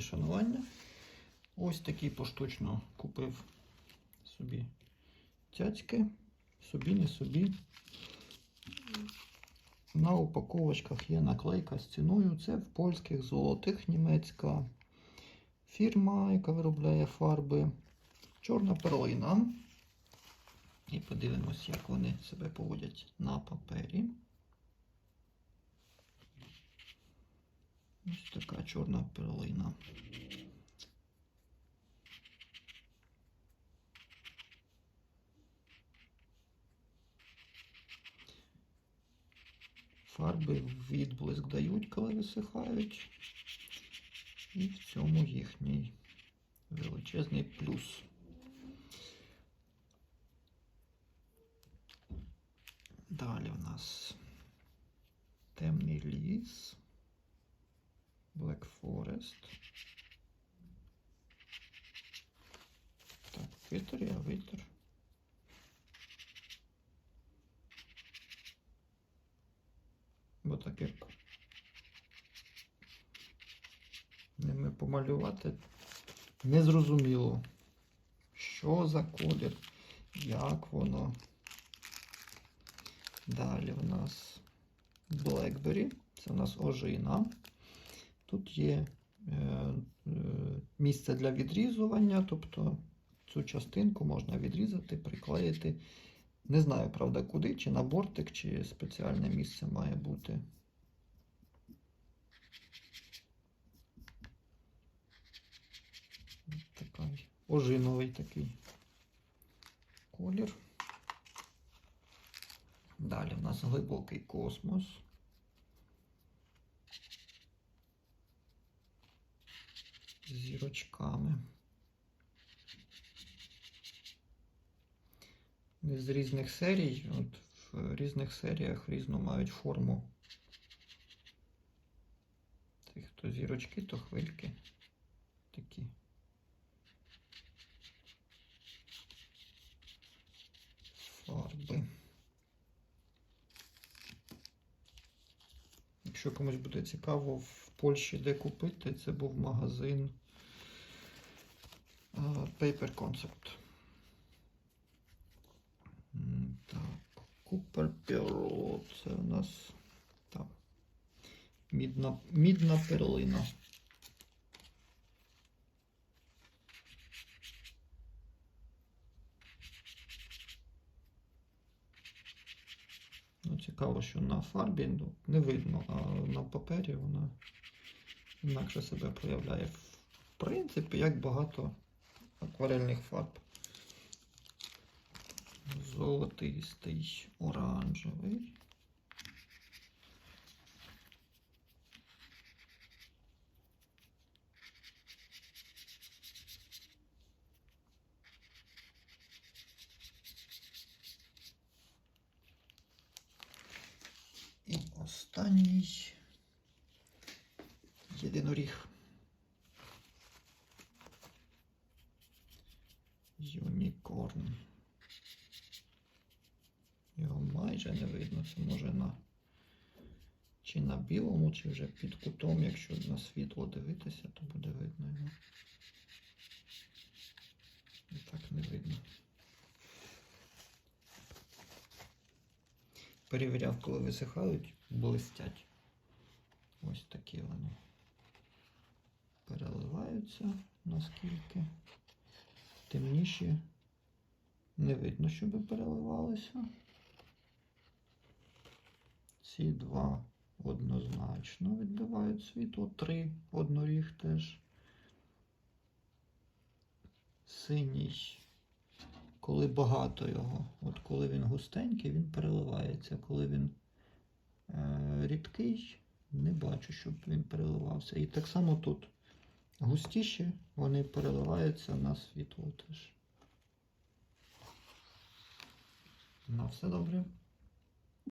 моє шанування. Ось такий поштучно купив собі цяцьки. Собі, не собі. На упаковочках є наклейка з ціною. Це в польських золотих німецька фірма, яка виробляє фарби. Чорна перлина. І подивимось, як вони себе поводять на папері. Ось така чорна перлина. Фарби відблиск дають, коли висихають. І в цьому їхній величезний плюс. Далі в нас темний ліс, Black Forest. Так, вітер, я вітер. Бо так як ними помалювати незрозуміло, що за колір, як воно. Далі в нас Blackberry, це у нас ожина. Тут є е, е, місце для відрізування, тобто цю частинку можна відрізати, приклеїти. Не знаю, правда, куди, чи на бортик, чи спеціальне місце має бути. Такий ожиновий такий колір. Далі в нас глибокий космос. Зірочками. З різних серій. От в різних серіях різну мають форму. Тих, то зірочки, то хвильки. Такі. Фарби. Якщо комусь буде цікаво Польщі де купити, це був магазин Paper Concept. Так, Cooper Pearl. Це у нас так. Мідна, мідна перлина. Ну, цікаво, що на фарбі ну, не видно, а на папері вона інакше себе проявляє. В принципі, як багато акварельних фарб. Золотистий, оранжевий. Останній єдиноріг. Юнікорн. Його майже не видно. Це може на чи на білому, чи вже під кутом, якщо на світло дивитися, то буде видно його. І так не видно. Перевіряв, коли висихають, блистять. Ось такі вони переливаються наскільки. Темніші не видно, щоб переливалися. Ці два однозначно відбивають світло. Три одноріг теж. Синій коли багато його. От коли він густенький, він переливається. Коли він е, рідкий, не бачу, щоб він переливався. І так само тут густіші, вони переливаються на світло теж. На все добре.